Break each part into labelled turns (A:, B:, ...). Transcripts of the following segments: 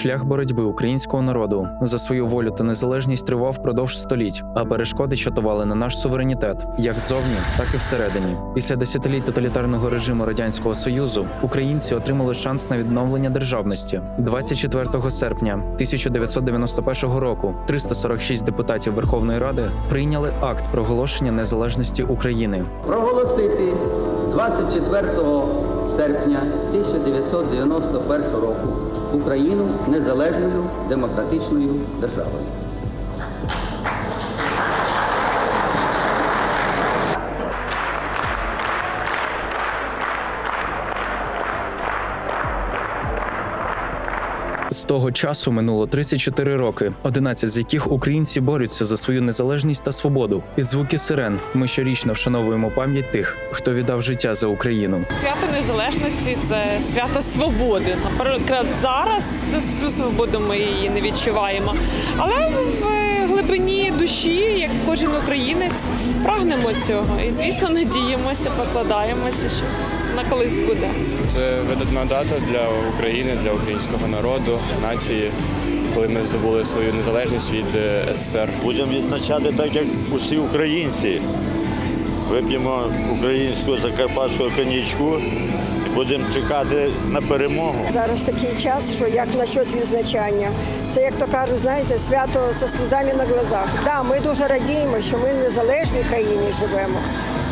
A: Шлях боротьби українського народу за свою волю та незалежність тривав впродовж століть, а перешкоди чатували на наш суверенітет як ззовні, так і всередині. Після десятиліть тоталітарного режиму радянського союзу українці отримали шанс на відновлення державності. 24 серпня 1991 року 346 депутатів Верховної Ради прийняли акт проголошення незалежності України.
B: проголосити 24 серпня 1991 року Україну незалежною демократичною державою.
A: Того часу минуло 34 роки, 11 з яких українці борються за свою незалежність та свободу. Під звуки сирен ми щорічно вшановуємо пам'ять тих, хто віддав життя за Україну.
C: Свято незалежності це свято свободи. Наприклад, зараз цю свободу ми її не відчуваємо. Але в глибині душі, як кожен українець, прагнемо цього. І звісно, надіємося, покладаємося, що на колись буде.
D: Це видатна дата для України, для українського народу, нації, коли ми здобули свою незалежність від е, СССР.
E: Будемо відзначати так, як усі українці. Вип'ємо українську закарпатську коньячку і будемо чекати на перемогу.
F: Зараз такий час, що як насчет відзначання. Це, як то кажуть, знаєте, свято зі сльозами на глазах. Да, ми дуже радіємо, що ми в незалежній країні живемо.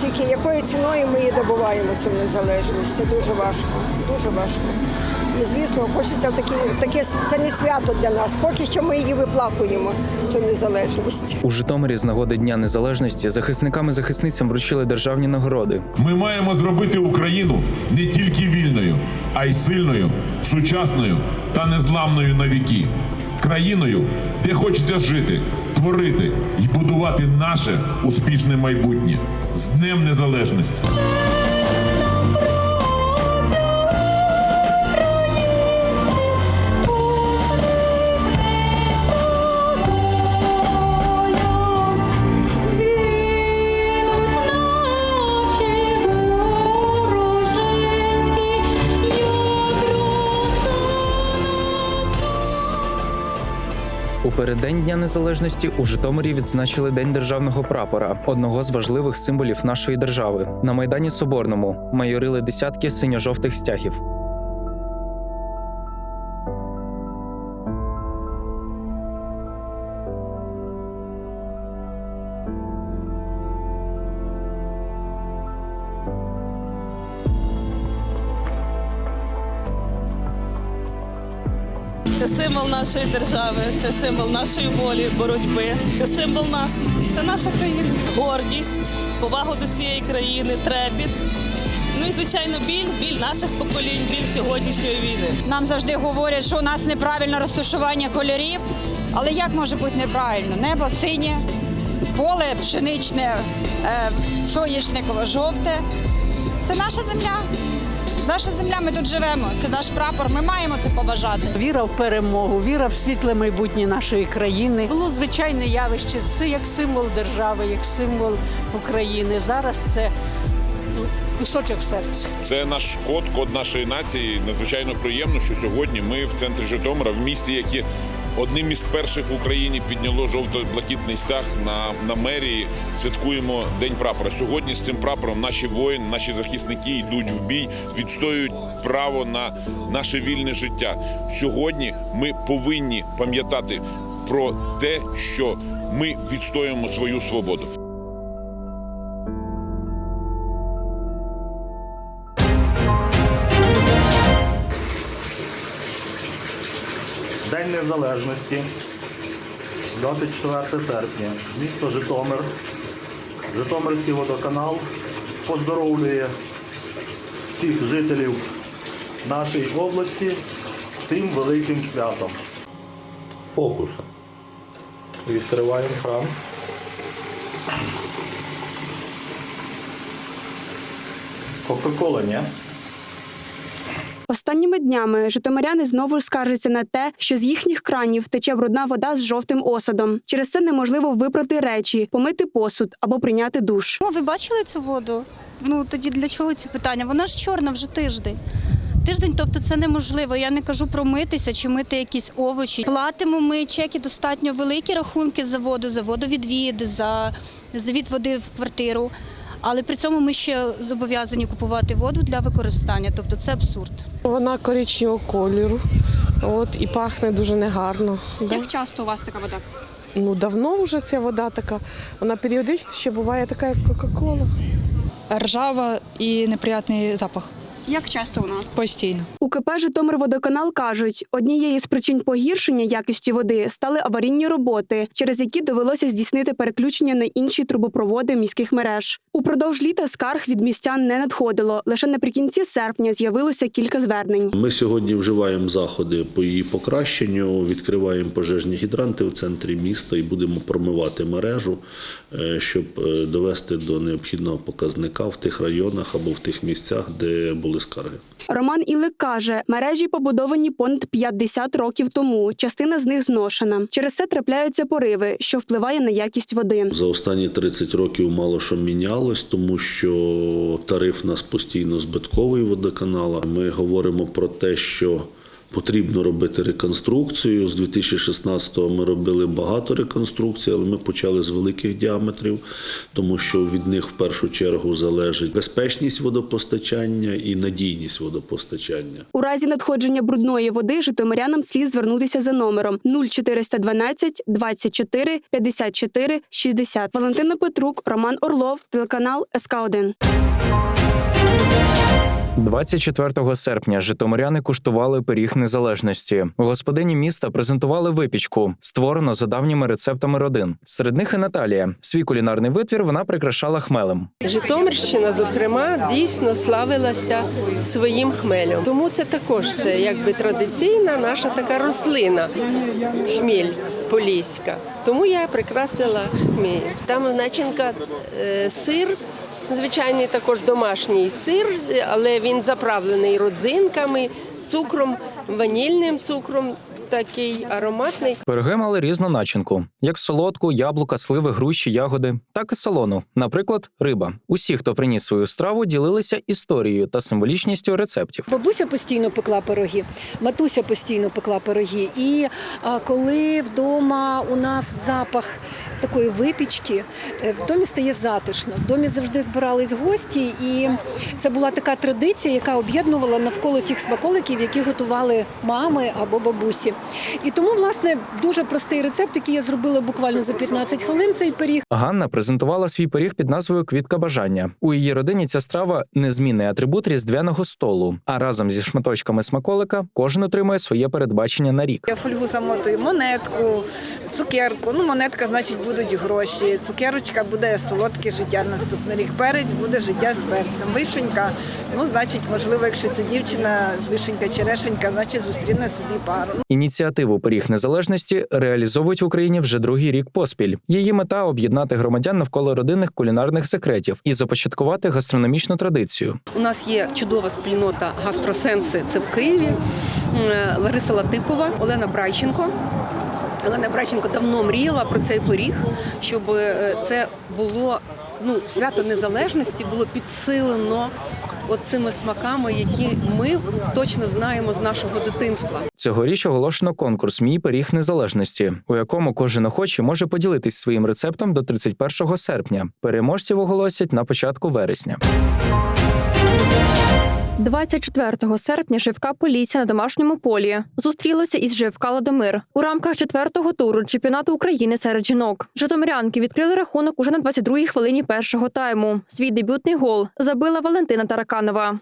F: Тільки якою ціною ми її добуваємо цю незалежність. Це дуже важко, дуже важко. І звісно, хочеться в такі, таке це не свято для нас. Поки що ми її виплакуємо, цю незалежність.
A: У Житомирі з нагоди Дня Незалежності захисникам і захисницям вручили державні нагороди.
G: Ми маємо зробити Україну не тільки вільною, а й сильною, сучасною та незламною на віки. Країною, де хочеться жити, творити і будувати наше успішне майбутнє з Днем Незалежності.
A: Дня Незалежності у Житомирі відзначили День державного прапора, одного з важливих символів нашої держави. На майдані Соборному майорили десятки синьо-жовтих стягів.
H: Це символ нашої держави, це символ нашої волі, боротьби, це символ нас, це наша країна. Гордість, повагу до цієї країни, трепіт. Ну і звичайно, біль, біль наших поколінь, біль сьогоднішньої війни.
I: Нам завжди говорять, що у нас неправильне розташування кольорів. Але як може бути неправильно? Небо синє, поле пшеничне, е, соняшникове, жовте. Це наша земля. Наша земля, ми тут живемо. Це наш прапор. Ми маємо це побажати.
J: Віра в перемогу, віра в світле майбутнє нашої країни. Було звичайне явище. Це як символ держави, як символ України. Зараз це ну, кусочок серця.
K: Це наш код, код нашої нації. Надзвичайно приємно, що сьогодні ми в центрі Житомира, в місті, яке одним із перших в Україні підняло жовто-блакитний стяг на, на мерії, святкуємо День прапора. Сьогодні з цим прапором наші воїни, наші захисники йдуть в бій, відстоюють право на наше вільне життя. Сьогодні ми повинні пам'ятати про те, що ми відстоюємо свою свободу.
L: День Незалежності, 24 серпня, місто Житомир, Житомирський водоканал поздоровлює всіх жителів нашої області цим великим святом. Фокус. Відкриваємо кран. Кока-кола, ні?
M: Останніми днями житомиряни знову скаржаться на те, що з їхніх кранів тече брудна вода з жовтим осадом. Через це неможливо випрати речі, помити посуд або прийняти душ.
I: Ну, ви бачили цю воду? Ну тоді для чого ці питання? Вона ж чорна вже тиждень.
N: Тиждень, тобто це неможливо. Я не кажу про митися чи мити якісь овочі. Платимо ми чеки достатньо великі рахунки за воду, за водовідвід, за завід води в квартиру. Але при цьому ми ще зобов'язані купувати воду для використання. Тобто це абсурд.
O: Вона коричневого кольору. От і пахне дуже негарно. Да.
M: Як часто у вас така вода?
O: Ну давно вже ця вода така. Вона періодично ще буває така, як Кока-Кола.
H: Ржава і неприятний запах.
M: Як часто у нас?
H: Постійно.
M: У КП «Житомирводоканал» кажуть, однією з причин погіршення якості води стали аварійні роботи, через які довелося здійснити переключення на інші трубопроводи міських мереж. Упродовж літа скарг від містян не надходило. Лише наприкінці серпня з'явилося кілька звернень.
P: Ми сьогодні вживаємо заходи по її покращенню, відкриваємо пожежні гідранти в центрі міста і будемо промивати мережу, е, щоб е, довести до необхідного показника в тих районах або в тих місцях, де були скарги.
M: Роман Ілик каже, мережі побудовані понад 50 років тому. Частина з них зношена. Через це трапляються пориви, що впливає на якість води.
P: За останні 30 років мало що мінялось, тому що тариф у нас постійно збитковий водоканала. Ми говоримо про те, що потрібно робити реконструкцію. З 2016-го ми робили багато реконструкцій, але ми почали з великих діаметрів, тому що від них в першу чергу залежить безпечність водопостачання і надійність водопостачання.
M: У разі надходження брудної води житомирянам слід звернутися за номером 0412 24 54 60. Валентина Петрук, Роман Орлов, телеканал СК 1
A: 24 серпня житомиряни куштували пиріг незалежності. Господині міста презентували випічку, створену за давніми рецептами родин. Серед них і Наталія. Свій кулінарний витвір вона прикрашала хмелем.
O: Житомирщина, зокрема, дійсно славилася своїм хмелем. Тому це також це якби традиційна наша така рослина хміль поліська. Тому я прикрасила хміль. Там начинка е, сир. Звичайний також домашній сир, але він заправлений родзинками, цукром, ванільним цукром, такий ароматний.
A: Пироги мали різну начинку: як солодку, яблука, сливи, груші, ягоди, так і солону. Наприклад, риба. Усі, хто приніс свою страву, ділилися історією та символічністю рецептів.
J: Бабуся постійно пекла пироги, матуся постійно пекла пироги. І а, коли вдома у нас запах такої випічки, е, в домі стає затишно. В домі завжди збирались гості, і це була така традиція, яка об'єднувала навколо тих смаколиків, які готували мами або бабусі. І тому, власне, дуже простий рецепт, який я зробила буквально за 15 хвилин. Цей пиріг.
A: Ганна презентувала свій пиріг під назвою Квітка бажання. У її родині ця страва незмінний атрибут різдвяного столу. А разом зі шматочками смаколика кожен отримує своє передбачення на рік.
H: Я фольгу замотую монетку, цукерку. Ну, монетка, значить, будуть гроші. Цукерочка буде солодке життя наступний рік. Перець буде життя з перцем. Вишенька, ну, значить, можливо, якщо це дівчина, вишенька, черешенька, значить зустріне собі пару.
A: Ініціативу Пиріг незалежності реалізовують в Україні вже другий рік поспіль. Її мета об'єднати громадян навколо родинних кулінарних секретів і започаткувати гастрономічну традицію.
H: У нас є чудова спільнота гастросенси. Це в Києві. Лариса Латипова, Олена Брайченко. Олена Брайченко давно мріяла про цей пиріг, щоб е, це було ну, свято незалежності було підсилено от цими смаками, які ми точно знаємо з нашого дитинства.
A: Цьогоріч оголошено конкурс Мій пиріг незалежності, у якому кожен охочий може поділитись своїм рецептом до 31 серпня. Переможців оголосять на початку вересня.
M: 24 серпня ЖФК Полісся на домашньому полі зустрілося із ЖФК Ладомир у рамках четвертого туру чемпіонату України серед жінок. Житомирянки відкрили рахунок уже на 22-й хвилині першого тайму. Свій дебютний гол забила Валентина Тараканова.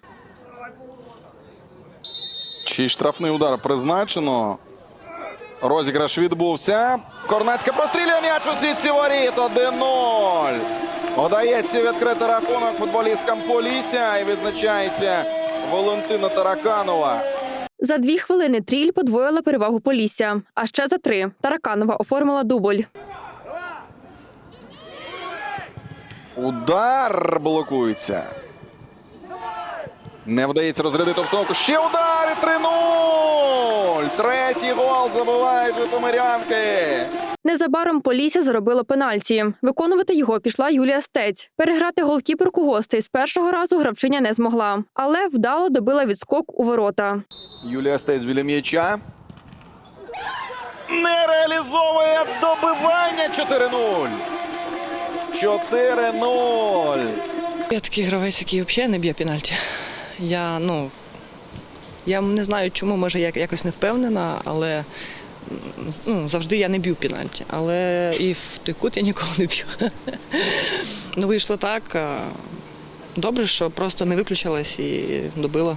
Q: Чий штрафний удар призначено. Розіграш відбувся. Корнацьке прострілює м'яч у сітці воріт. 1-0. Удається відкрити рахунок футболісткам Полісся і відзначається Валентина Тараканова.
M: За дві хвилини Тріль подвоїла перевагу Полісся. А ще за три Тараканова оформила дубль.
Q: Удар блокується. Не вдається розрядити обстановку. Ще удар і 3-0. Третій гол забивають житомирянки.
R: Незабаром Полісся заробило пенальті. Виконувати його пішла Юлія Стець. Переграти голкіперку гостей з першого разу гравчиня не змогла, але вдало добила відскок у ворота.
Q: Юлія Стець біля м'яча. Не реалізовує добивання 4-0. 4-0.
S: Я такий гравець, який взагалі не б'є пенальті. Я, ну, я не знаю, чому, може, я якось не впевнена, але ну, завжди я не б'ю пенальті. Але і в той кут я ніколи не б'ю. Ну, вийшло так. Добре, що просто не виключилась і добила.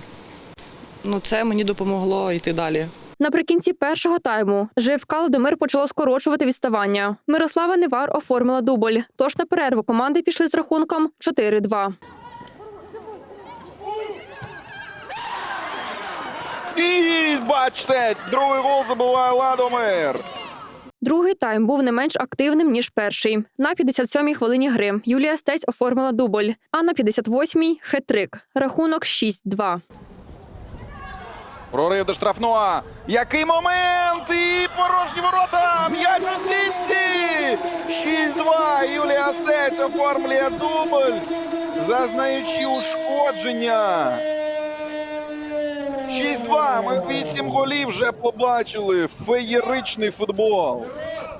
S: Ну, це мені допомогло йти далі.
R: Наприкінці першого тайму ЖФК Ладомир почало скорочувати відставання. Мирослава Невар оформила дубль. Тож на перерву команди пішли з рахунком 4-2.
Q: І бачите, другий гол забиває Ладомир.
R: Другий тайм був не менш активним ніж перший. На 57-й хвилині гри Юлія Стець оформила дубль, а на 58-й – хет-трик. Рахунок 6-2.
Q: Прорив до штрафного. Який момент! І порожні ворота! М'яч у сітці! 6-2. Юлія Стець оформлює дубль, зазнаючи ушкодження. 6-2. Ми 8 голів вже побачили. Феєричний футбол.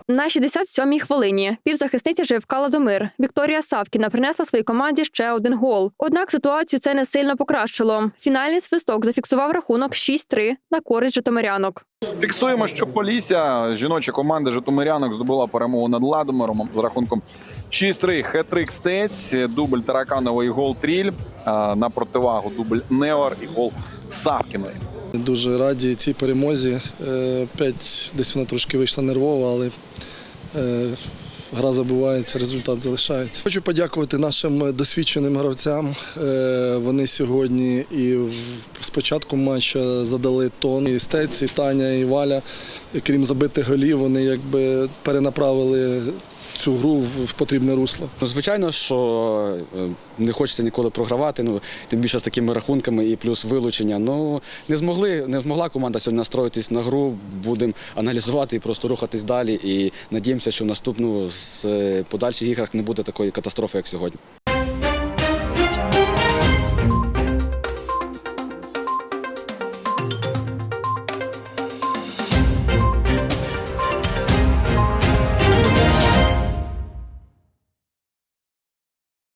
R: На 67-й хвилині півзахисниця ЖФК Ладомир Вікторія Савкіна принесла своїй команді ще один гол. Однак ситуацію це не сильно покращило. Фінальний свисток зафіксував рахунок 6-3 на користь житомирянок.
Q: Фіксуємо, що Полісся, жіноча команда Житомирянок здобула перемогу над Ладомиром з рахунком 6-3. Хет-трик Стець, дубль Тараканова і гол Тріль. На противагу дубль Неор і гол Савкіної.
T: Дуже раді цій перемозі. Е, Опять десь вона трошки вийшла нервова, але е, гра забувається, результат залишається. Хочу подякувати нашим досвідченим гравцям. Е, Вони сьогодні і з початку матчу задали тон. І Стець, і Таня, і Валя. Крім забитих голів, вони якби перенаправили цю гру в потрібне русло.
U: Ну, звичайно, що е, не хочеться ніколи програвати, ну тим більше з такими рахунками і плюс вилучення. Ну не змогли, не змогла команда сьогодні настроїтись на гру. Будемо аналізувати і просто рухатись далі. І надіємося, що в наступну з е, подальших іграх не буде такої катастрофи, як сьогодні.